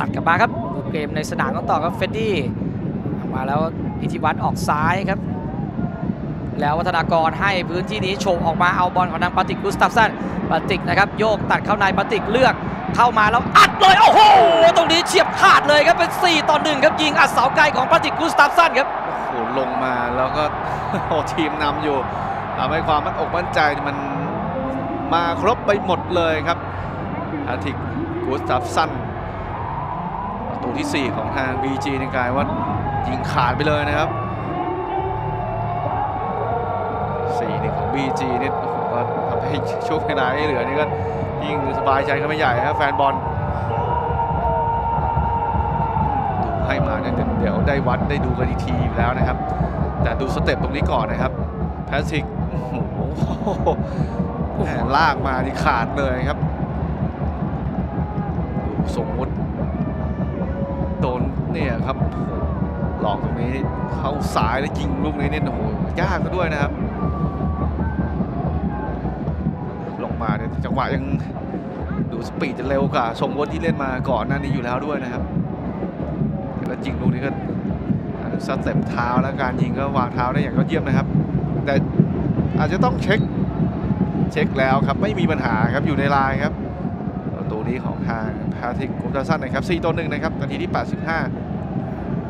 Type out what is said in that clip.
ตัดกลับมาครับดูเกมในสนามกันต่อครับเฟดดี้ออกมาแล้วพิธีวัตรออกซ้ายครับ แล้ววัฒนากรให้พื้นที่นี้โฉบออกมาเอาบอลของทางปาติกกุสตัฟสันปาติกนะครับโยกตัดเข้าในปาติกเลือกเข้ามาแล้วอัดเลยโอ้โหตรงนี้เฉียบขาดเลยครับเป็น 4 ต่อ1ครับยิงอัดเสาไกลของปาติกกุสตัฟสันครับโอ้โหลงมาแล้วก็โอ้ทีมนำอยู่ทำให้ความมั่นอกมั่นใจมันมาครบไปหมดเลยครับอาทิกกูสตัฟสัน ตูที่ 4 ของทาง BG ในกายว่ายิงขาดไปเลยนะครับ4นี่ของ BG นี่ก็ทำให้ช่วงเวลาที่เหลือนี่ก็ยิ่งสบายใจกันไม่ใหญ่ครับแฟนบอลดูให้มาเนี่ยเดี๋ยวได้วัดได้ดูกันอีกทีอยู่แล้วนะครับ แต่ดูสเต็ปตรงนี้ก่อนนะครับแพทริกโอ้โหแหมลากมานี่ขาดเลยครับ ดูสมมุติโด ครับ หลอกตรงนี้เข้าสายแล้วยิงลูกนี้เนี่ยโอ้โหยากก็ด้วยนะครับ ลงมาเนี่ยจังหวะยังดูสปีดจะเร็วกว่าทรงวุฒิที่เล่นมาก่อนหน้านี้อยู่แล้วด้วยนะครับแล้วยิงลูกนี้ก็สเต็ปเท้าและการยิงก็วางเท้าได้อย่างยอดเยี่ยมนะครับ แต่อาจจะต้องเช็คเช็คแล้วครับไม่มีปัญหาครับอยู่ในลายครับประตูนี้ของทางพาทิกกุมตาสันนะครับ4ต่อ1นะครับนาทีที่ 85